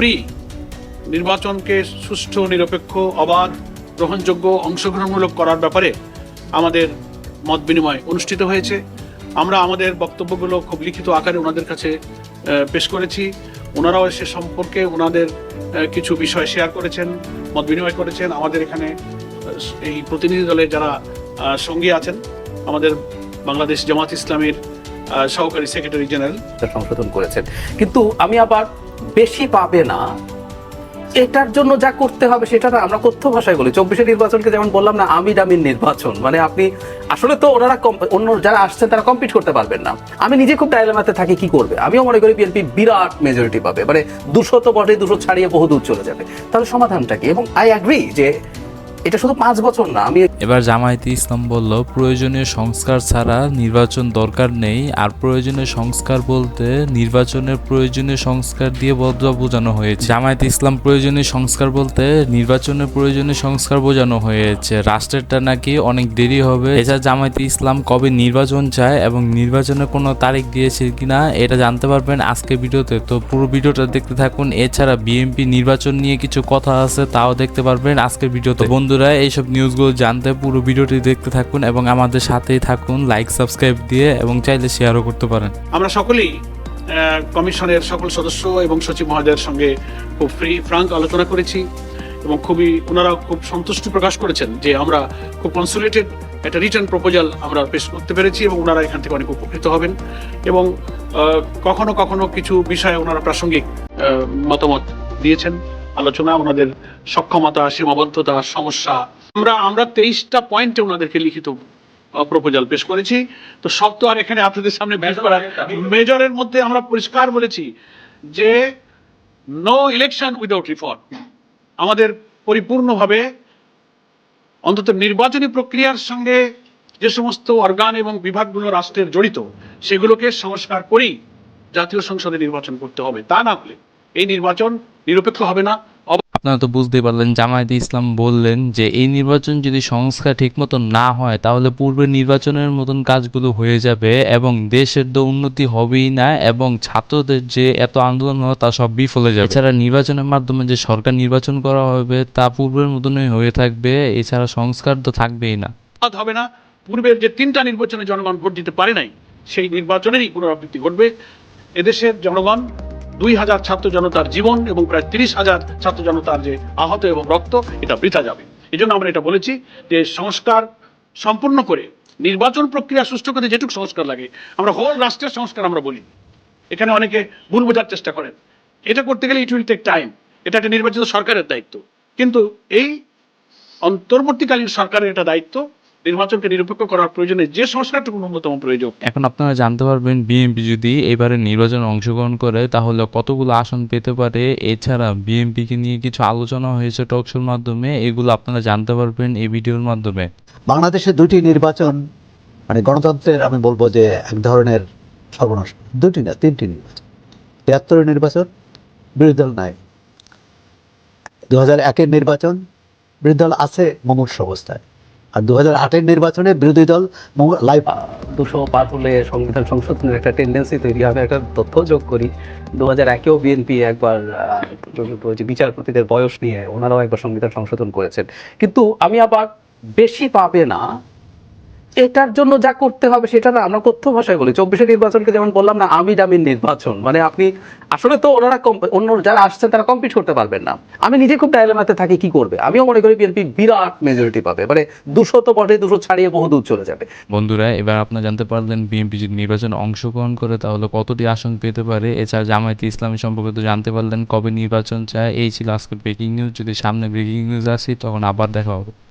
Free নির্বাচনকে সুষ্ঠু, নিরপেক্ষ, অবাধ, গ্রহণযোগ্য, অংশগ্রহণমূলক করার ব্যাপারে আমাদের মত বিনিময় অনুষ্ঠিত হয়েছে। আমরা আমাদের বক্তব্যগুলো খুব লিখিত আকারে ওনাদের কাছে পেশ করেছি। ওনারাও সে সম্পর্কে ওনাদের কিছু বিষয় শেয়ার করেছেন, মত বিনিময় করেছেন। আমাদের এখানে এই প্রতিনিধি দলে যারা সঙ্গী আছেন, আমাদের বাংলাদেশ জামাত ইসলামের সহকারী সেক্রেটারি জেনারেল। সংশোধন করেছেন। কিন্তু আমি আবার বেশি পাবে না, এটার জন্য যা করতে হবে সেটা না, আমরা কথ্য ভাষায় বলি। চব্বিশে নির্বাচনকে যেমন বললাম না, আমি ডামির নির্বাচন। মানে আপনি, আসলে তো ওনারা অন্য যারা আসছেন তারা কম্পিট করতে পারবেন না। আমি নিজে খুব ডায়লামাতে থাকি, কি করবে? আমিও মনে করি বিএনপি বিরাট মেজরিটি পাবে। মানে দুশো তো বটে, দুশো ছাড়িয়ে বহু দূর চলে যাবে। তাহলে সমাধানটা কি? এবং আই অ্যাগ্রি যে এটা শুধু পাঁচ বছর না, আমি এবার জামায়াতে ইসলাম বলল, প্রয়োজনীয় সংস্কার ছাড়া নির্বাচন দরকার নেই। আর প্রয়োজনীয় সংস্কার বলতে নির্বাচনের প্রয়োজনীয় সংস্কার দিয়ে বদলা বোঝানো হয়েছে। জামায়াতে ইসলাম প্রয়োজনীয় সংস্কার বলতে নির্বাচনের প্রয়োজনীয় সংস্কার বোঝানো হয়েছে। রাষ্ট্রেরটা নাকি অনেক দেরি হবে। এছাড়া জামায়াতে ইসলাম কবে নির্বাচন চায় এবং নির্বাচনের কোনো তারিখ দিয়েছে কিনা, এটা জানতে পারবেন আজকে ভিডিওতে। তো পুরো ভিডিওটা দেখতে থাকুন। এছাড়া বিএনপি নির্বাচন নিয়ে কিছু কথা আছে, তাও দেখতে পারবেন আজকের ভিডিওতে। বন্ধুরা, এইসব নিউজগুলো জানতে পুরো ভিডিওটি দেখতে থাকুন এবং আমাদের সাথেই থাকুন লাইক সাবস্ক্রাইব দিয়ে এবং চাইলে শেয়ারও করতে পারেন। আমরা সকলেই কমিশনের সকল সদস্য এবং সচিব মহোদয়ের সঙ্গে খুব ফ্রি ফ্রাঙ্ক আলোচনা করেছি এবং খুবই ওনারা খুব সন্তুষ্টি প্রকাশ করেছেন যে আমরা খুব কনসুলেটেড একটা রিটার্ন প্রপোজাল আমরা পেশ করতে পেরেছি এবং ওনারা এখান থেকে অনেক উপকৃত হবেন এবং কখনো কখনো কিছু বিষয়ে ওনারা প্রাসঙ্গিক মতামত দিয়েছেন। আলোচনা, ওনাদের সক্ষমতা, সীমাবদ্ধতা, সমস্যা। আমরা আমরা তেইশটা পয়েন্টে ওনাদেরকে লিখিত প্রপোজাল পেশ করেছি। তো সব তো আর এখানে আপনাদের সামনে মেজরের মধ্যে আমরা পরিষ্কার বলেছি যে নো ইলেকশন উইদাউট রিফর্ম আমাদের পরিপূর্ণভাবে অন্তত নির্বাচনী প্রক্রিয়ার সঙ্গে যে সমস্ত অর্গান এবং বিভাগগুলো রাষ্ট্রের জড়িত, সেগুলোকে সংস্কার করেই জাতীয় সংসদে নির্বাচন করতে হবে। তা না হলে এই নির্বাচন নিরপেক্ষ হবে না। আপনারা তো বুঝতেই পারলেন জামায়াতে ইসলাম বললেন যে এই নির্বাচন যদি সংস্কার ঠিক মতন না হয় তাহলে পূর্বের নির্বাচনের মতন কাজগুলো হয়ে যাবে এবং দেশের তো উন্নতি হবেই না এবং ছাত্রদের যে এত আন্দোলন হলো তা সব বিফলে যাবে। এছাড়া নির্বাচনের মাধ্যমে যে সরকার নির্বাচন করা হবে তা পূর্বের মতনই হয়ে থাকবে এছাড়া সংস্কার তো থাকবেই না। হবে না। পূর্বের যে তিনটা নির্বাচনে জনগণ ভোট দিতে পারে নাই সেই নির্বাচনেরই পুনরাবৃত্তি ঘটবে। এদেশের জনগণ দুই হাজার ছাত্র জনতার জীবন এবং প্রায় তিরিশ হাজার ছাত্র জনতার যে আহত এবং রক্ত, এটা বৃথা যাবে। এই জন্য আমরা এটা বলেছি যে সংস্কার সম্পূর্ণ করে নির্বাচন প্রক্রিয়া সুষ্ঠু করতে যেটুকু সংস্কার লাগে, আমরা হোল রাষ্ট্রের সংস্কার আমরা বলি। এখানে অনেকে ভুল বোঝার চেষ্টা করেন। এটা করতে গেলে ইট উইল টেক টাইম এটা একটা নির্বাচিত সরকারের দায়িত্ব। কিন্তু এই অন্তর্বর্তীকালীন সরকারের এটা দায়িত্ব নির্বাচনকে নিরপেক্ষ করার প্রয়োজনে যে সংস্কারটুকু ন্যূনতম প্রয়োজন। এখন আপনারা জানতে পারবেন বিএনপি যদি এবারে নির্বাচনে অংশগ্রহণ করে তাহলে কতগুলো আসন পেতে পারে? এছাড়া বিএনপিকে নিয়ে কিছু আলোচনা হয়েছে টকশোর মাধ্যমে এগুলো আপনারা জানতে পারবেন এই ভিডিওর মাধ্যমে। বাংলাদেশে দুটি নির্বাচন মানে গণতন্ত্রের আমি বলব যে এক ধরনের সর্বনাশ। দুটি না তিনটি নির্বাচন। তিয়াত্তরের নির্বাচন বিরোধী দল নাই। দু হাজার একের নির্বাচন বিরোধী দল আছে মুমূর্ষ অবস্থায়। আর দু হাজার আটের নির্বাচনে বিরোধী দল লাইভ দুশো পাঁচ হলে সংবিধান সংশোধনের একটা টেন্ডেন্সি তৈরি হবে, একটা তথ্য যোগ করি। দু হাজার একেও বিএনপি একবার বিচারপতিদের বয়স নিয়ে ওনারাও একবার সংবিধান সংশোধন করেছেন। কিন্তু আমি আবার বেশি পাবে না এটার জন্য যা করতে হবে সেটা না, আমরা কথ্য ভাষায় বলি। চব্বিশে নির্বাচনকে যেমন বললাম না, আমি দামির নির্বাচন। মানে আপনি, আসলে তো ওনারা অন্য যারা আসছেন তারা কম্পিট করতে পারবেন না। আমি নিজে খুব ডায়লামাতে থাকি, কি করবে? আমিও মনে করি বিএনপি বিরাট মেজরিটি পাবে। মানে দুশো তো বটে, দুশো ছাড়িয়ে বহু দূর চলে যাবে। বন্ধুরা, এবার আপনারা জানতে পারলেন, বিএনপি যদি নির্বাচনে অংশগ্রহণ করে, তাহলে কতটি আসন পেতে পারে? এছাড়া জামায়াতে ইসলামী সম্পর্কে তো জানতে পারলেন, কবে নির্বাচন চায়? এই ছিল আজকের ব্রেকিং নিউজ যদি সামনে ব্রেকিং নিউজ আসি, তখন আবার দেখা হবে।